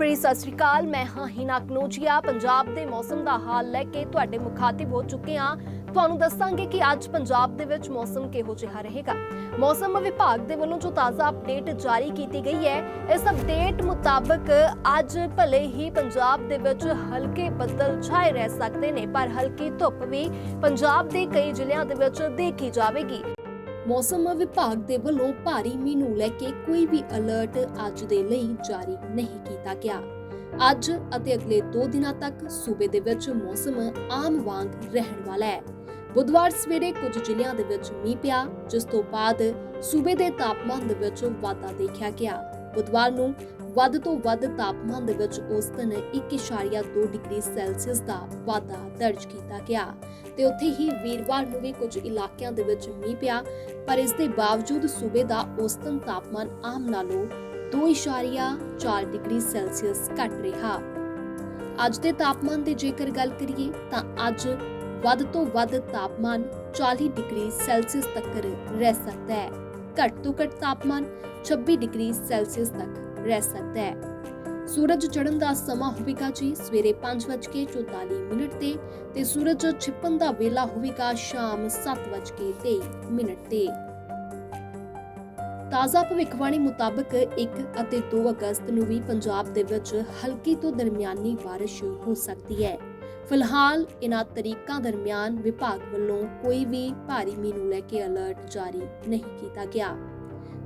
ਭਰੀ ਸਤਿ ਸ੍ਰੀ ਅਕਾਲ। ਮੈਂ ਹਾਂ ਹਿਨਾ ਕਨੋਜੀਆ। ਪੰਜਾਬ ਦੇ ਮੌਸਮ ਦਾ ਹਾਲ ਲੈ ਕੇ ਤੁਹਾਡੇ ਮੁਖਾਤਿਬ ਹੋ ਚੁੱਕੇ ਹਾਂ। ਤੁਹਾਨੂੰ ਦੱਸਾਂਗੇ ਕਿ ਅੱਜ ਪੰਜਾਬ ਦੇ ਵਿੱਚ ਮੌਸਮ ਕਿਹੋ ਜਿਹਾ ਰਹੇਗਾ। ਮੌਸਮ ਵਿਭਾਗ ਦੇ ਵੱਲੋਂ ਜੋ ਤਾਜ਼ਾ ਅਪਡੇਟ ਜਾਰੀ ਕੀਤੀ ਗਈ ਹੈ, ਇਸ ਅਪਡੇਟ ਮੁਤਾਬਕ ਅੱਜ ਭਲੇ ਹੀ ਪੰਜਾਬ ਦੇ ਵਿੱਚ ਹਲਕੇ ਬੱਦਲ ਛਾਏ ਰਹਿ ਸਕਦੇ ਨੇ, ਪਰ ਹਲਕੀ ਧੁੱਪ ਵੀ ਪੰਜਾਬ ਦੇ ਕਈ ਜ਼ਿਲ੍ਹਿਆਂ ਦੇ ਵਿੱਚ ਦੇਖੀ ਜਾਵੇਗੀ। ਮੌਸਮ ਵਿਭਾਗ ਦੇ ਵੱਲੋਂ ਭਾਰੀ ਮੀਂਹ ਨੂੰ ਲੈ ਕੇ ਕੋਈ ਵੀ ਅਲਰਟ ਅੱਜ ਦੇ ਲਈ ਜਾਰੀ ਨਹੀਂ ਕੀਤਾ ਗਿਆ। ਅੱਜ ਅਤੇ ਅਗਲੇ 2 ਦਿਨਾਂ ਤੱਕ ਸੂਬੇ ਦੇ ਵਿੱਚ ਮੌਸਮ ਆਮ ਵਾਂਗ ਰਹਿਣ ਵਾਲਾ ਹੈ। ਬੁੱਧਵਾਰ ਸਵੇਰੇ ਕੁਝ ਜ਼ਿਲ੍ਹਿਆਂ ਦੇ ਵਿੱਚ ਮੀਂਹ ਪਿਆ, ਜਿਸ ਤੋਂ ਬਾਅਦ ਸੂਬੇ ਦੇ ਤਾਪਮਾਨ ਦੇ ਵਿੱਚ ਵਾਧਾ ਦੇਖਿਆ ਗਿਆ। ਬੁੱਧਵਾਰ ਨੂੰ ਵੱਧ ਤੋਂ ਵੱਧ ਤਾਪਮਾਨ ਦੇ ਵਿੱਚ ਔਸਤਨ 1.2 ਡਿਗਰੀ ਸੈਲਸੀਅਸ ਦਾ ਵਾਧਾ ਦਰਜ ਕੀਤਾ ਗਿਆ। ਤੇ ਉੱਥੇ ਹੀ ਵੀਰਵਾਰ ਨੂੰ ਵੀ ਕੁਝ ਇਲਾਕਿਆਂ ਦੇ ਵਿੱਚ ਮੀਂਹ ਪਿਆ, ਪਰ ਇਸ ਦੇ ਬਾਵਜੂਦ ਸੂਬੇ ਦਾ ਔਸਤਨ ਤਾਪਮਾਨ ਆਮ ਨਾਲੋਂ 2.4 ਡਿਗਰੀ ਸੈਲਸੀਅਸ ਘੱਟ ਰਿਹਾ। ਅੱਜ ਦੇ ਤਾਪਮਾਨ ਦੀ ਜੇਕਰ ਗੱਲ ਕਰੀਏ, ਤਾਂ ਅੱਜ ਵੱਧ ਤੋਂ ਵੱਧ ਤਾਪਮਾਨ 40 ਡਿਗਰੀ ਸੈਲਸੀਅਸ ਤੱਕ ਰਹਿ ਸਕਦਾ ਹੈ। ਘੱਟ ਤੋਂ ਘੱਟ ਤਾਪਮਾਨ 26 ਡਿਗਰੀ ਸੈਲਸੀਅਸ ਤੱਕ ਰਹਿ ਸਕਦਾ ਹੈ। ਸੂਰਜ ਚੜ੍ਹਨ ਦਾ ਸਮਾਂ ਹੋਵੇਗਾ ਜੀ ਸਵੇਰੇ 5:44 ਮਿੰਟ ਤੇ ਤੇ ਸੂਰਜ ਛਿਪਣ ਦਾ ਵੇਲਾ ਹੋਵੇਗਾ ਸ਼ਾਮ 7:23 ਮਿੰਟ ਤੇ। ਤਾਜ਼ਾ ਭਵਿੱਖਬਾਣੀ ਮੁਤਾਬਕ 1 ਅਤੇ 2 ਅਗਸਤ ਨੂੰ ਵੀ ਪੰਜਾਬ ਦੇ ਵਿੱਚ ਹਲਕੀ ਤੋਂ ਦਰਮਿਆਨੀ ਬਾਰਿਸ਼ ਹੋ ਸਕਦੀ ਹੈ। ਫਿਲਹਾਲ ਇਨ੍ਹਾਂ ਤਰੀਕਾਂ ਦਰਮਿਆਨ ਵਿਭਾਗ ਵੱਲੋਂ ਕੋਈ ਵੀ ਭਾਰੀ ਮੀਂਹ ਨੂੰ ਲੈ ਕੇ ਅਲਰਟ ਜਾਰੀ ਨਹੀਂ ਕੀਤਾ ਗਿਆ।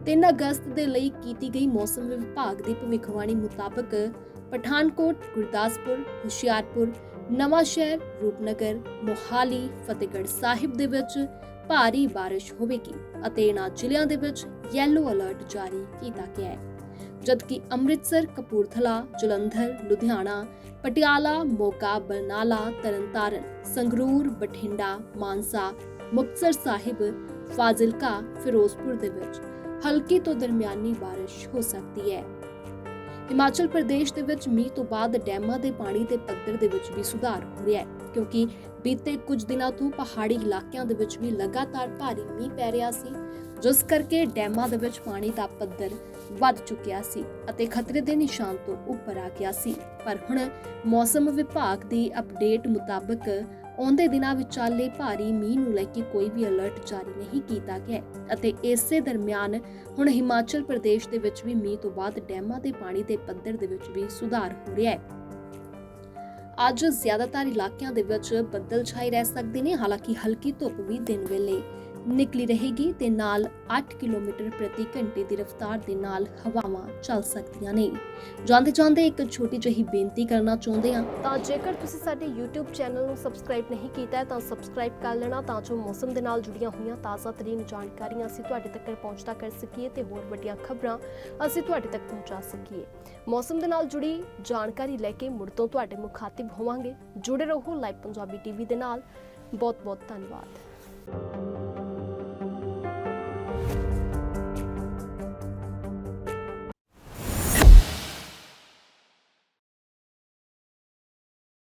3 ਅਗਸਤ ਦੇ ਲਈ ਕੀਤੀ ਗਈ ਮੌਸਮ ਵਿਭਾਗ ਦੀ ਭਵਿੱਖਬਾਣੀ ਮੁਤਾਬਕ ਪਠਾਨਕੋਟ, ਗੁਰਦਾਸਪੁਰ, ਹੁਸ਼ਿਆਰਪੁਰ, ਨਵਾਂ ਸ਼ਹਿਰ, ਰੂਪਨਗਰ, ਮੋਹਾਲੀ, ਫਤਿਹਗੜ੍ਹ ਸਾਹਿਬ ਦੇ ਵਿੱਚ ਭਾਰੀ ਬਾਰਿਸ਼ ਹੋਵੇਗੀ ਅਤੇ ਇਹਨਾਂ ਜ਼ਿਲ੍ਹਿਆਂ ਦੇ ਵਿੱਚ ਯੈਲੋ ਅਲਰਟ ਜਾਰੀ ਕੀਤਾ ਗਿਆ ਹੈ। ਜਦਕਿ ਅੰਮ੍ਰਿਤਸਰ, ਕਪੂਰਥਲਾ, ਜਲੰਧਰ, ਲੁਧਿਆਣਾ, ਪਟਿਆਲਾ, ਮੋਗਾ, ਬਰਨਾਲਾ, ਤਰਨਤਾਰਨ, ਸੰਗਰੂਰ, ਬਠਿੰਡਾ, ਮਾਨਸਾ, ਮੁਕਤਸਰ ਸਾਹਿਬ, ਫਾਜ਼ਿਲਕਾ, ਫਿਰੋਜ਼ਪੁਰ ਦੇ ਵਿੱਚ ਹਲਕੀ ਤੋਂ ਦਰਮਿਆਨੀ ਬਾਰਿਸ਼ ਹੋ ਸਕਦੀ ਹੈ। ਹਿਮਾਚਲ ਪ੍ਰਦੇਸ਼ ਦੇ ਵਿੱਚ ਮੀਂਹ ਤੋਂ ਬਾਅਦ ਡੈਮਾਂ ਦੇ ਪਾਣੀ ਦੇ ਪੱਧਰ ਦੇ ਵਿੱਚ ਵੀ ਸੁਧਾਰ ਹੋ ਰਿਹਾ ਹੈ, ਕਿਉਂਕਿ ਬੀਤੇ ਕੁਝ ਦਿਨਾਂ ਤੋਂ ਪਹਾੜੀ ਇਲਾਕਿਆਂ ਦੇ ਵਿੱਚ ਵੀ ਲਗਾਤਾਰ ਭਾਰੀ ਮੀਂਹ ਪੈ ਰਿਹਾ ਸੀ, ਜਿਸ ਕਰਕੇ ਡੈਮਾਂ ਦੇ ਵਿੱਚ ਪਾਣੀ ਦਾ ਪੱਧਰ ਵੱਧ ਚੁੱਕਿਆ ਸੀ ਅਤੇ ਖਤਰੇ ਦੇ ਨਿਸ਼ਾਨ ਤੋਂ ਉੱਪਰ ਆ ਗਿਆ ਸੀ। ਪਰ ਹੁਣ ਮੌਸਮ ਵਿਭਾਗ ਦੀ ਅਪਡੇਟ ਮੁਤਾਬਕ ਆਉਂਦੇ ਦਿਨਾਂ ਵਿਚਾਲੇ ਭਾਰੀ ਮੀਂਹ ਨੂੰ ਲੈ ਕੇ ਕੋਈ ਵੀ ਅਲਰਟ ਜਾਰੀ ਨਹੀਂ ਕੀਤਾ ਗਿਆ ਅਤੇ ਇਸੇ ਦਰਮਿਆਨ ਹੁਣ ਹਿਮਾਚਲ ਪ੍ਰਦੇਸ਼ ਦੇ ਵਿੱਚ ਵੀ ਮੀਂਹ ਤੋਂ ਬਾਅਦ ਡੈਮਾਂ ਦੇ ਪਾਣੀ ਦੇ ਪੱਧਰ ਦੇ ਵਿੱਚ ਵੀ ਸੁਧਾਰ ਹੋ ਰਿਹਾ ਹੈ। ਅੱਜ ਜ਼ਿਆਦਾਤਰ ਇਲਾਕਿਆਂ ਦੇ ਵਿੱਚ ਬੱਦਲ ਛਾਏ ਰਹਿ ਸਕਦੇ ਨੇ, ਹਾਲਾਂਕਿ ਹਲਕੀ ਧੁੱਪ ਵੀ ਦਿਨ ਵੇਲੇ ਨਿਕਲੀ ਰਹੇਗੀ ਤੇ ਨਾਲ 8 ਕਿਲੋਮੀਟਰ ਪ੍ਰਤੀ ਘੰਟੇ ਦੀ ਰਫ਼ਤਾਰ ਦੇ ਨਾਲ ਹਵਾਵਾਂ ਚੱਲ ਸਕਦੀਆਂ ਨੇ। ਜਾਂਦੇ ਜਾਂਦੇ ਇੱਕ ਛੋਟੀ ਜਿਹੀ ਬੇਨਤੀ ਕਰਨਾ ਚਾਹੁੰਦੇ ਹਾਂ। ਤਾਂ ਜੇਕਰ ਤੁਸੀਂ ਸਾਡੇ YouTube ਚੈਨਲ ਨੂੰ ਸਬਸਕ੍ਰਾਈਬ ਨਹੀਂ ਕੀਤਾ ਹੈ ਤਾਂ ਸਬਸਕ੍ਰਾਈਬ ਕਰ ਲੈਣਾ, ਤਾਂ ਜੋ ਮੌਸਮ ਦੇ ਨਾਲ ਜੁੜੀਆਂ ਹੋਈਆਂ ਤਾਜ਼ਾ ਤਰੀਨ ਜਾਣਕਾਰੀਆਂ ਅਸੀਂ ਤੁਹਾਡੇ ਤੱਕ ਪਹੁੰਚਦਾ ਕਰ ਸਕੀਏ ਤੇ ਹੋਰ ਵੱਡੀਆਂ ਖਬਰਾਂ ਅਸੀਂ ਤੁਹਾਡੇ ਤੱਕ ਪਹੁੰਚਾ ਸਕੀਏ। ਮੌਸਮ ਦੇ ਨਾਲ ਜੁੜੀ ਜਾਣਕਾਰੀ ਲੈ ਕੇ ਮੁੜ ਤੋਂ ਤੁਹਾਡੇ ਮੁਖਾਤਿਬ ਹੋਵਾਂਗੇ। ਜੁੜੇ ਰਹੋ ਲਾਈਵ ਪੰਜਾਬੀ ਟੀਵੀ ਦੇ ਨਾਲ। ਬਹੁਤ ਬਹੁਤ ਧੰਨਵਾਦ।